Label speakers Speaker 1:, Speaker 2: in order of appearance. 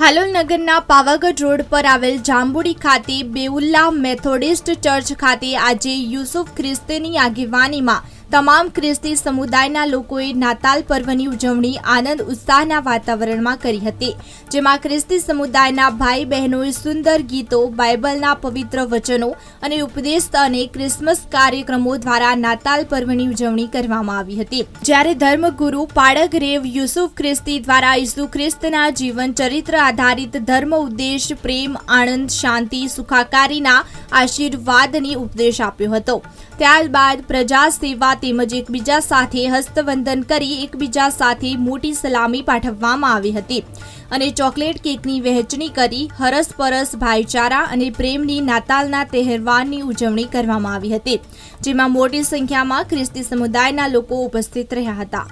Speaker 1: હાલોલ નગરના પાવાગઢ રોડ પર આવેલ જાંબુડી ખાતે બેઉલ્લા મેથોડિસ્ટ ચર્ચ ખાતે આજે યુસુફ ખ્રિસ્તીની આગેવાનીમાં તમામ ખ્રિસ્તી સમુદાયના લોકોએ નાતાલ પર્વની ઉજવણી આનંદ ઉત્સાહના વાતાવરણમાં કરી હતી, જેમાં ખ્રિસ્તી સમુદાયના ભાઈ બહેનોએ સુંદર ગીતો, બાઇબલના પવિત્ર વચનો અને ઉપદેશ અને ક્રિસમસ કાર્યક્રમો દ્વારા નાતાલ પર્વની ઉજવણી કરવામાં આવી હતી. જ્યારે ધર્મગુરુ પાડક રેવ યુસુફ ખ્રિસ્તી દ્વારા ઈસુ ખ્રિસ્તના જીવન ચરિત્ર આધારિત ધર્મ ઉદ્દેશ, પ્રેમ, આનંદ, શાંતિ, સુખાકારીના આશીર્વાદની ઉપદેશ આપ્યો હતો. ત્યારબાદ પ્રજા સેવા તેમજ એકબીજા સાથે હસ્તવંદન કરી એકબીજા સાથે મોટી સલામી પાઠવવામાં આવી હતી અને ચોકલેટ કેકની વહેંચણી કરી હરસપરસ, ભાઈચારા અને પ્રેમની નાતાલના તહેવારની ઉજવણી કરવામાં આવી હતી, જેમાં મોટી સંખ્યામાં ખ્રિસ્તી સમુદાયના લોકો ઉપસ્થિત રહ્યા હતા.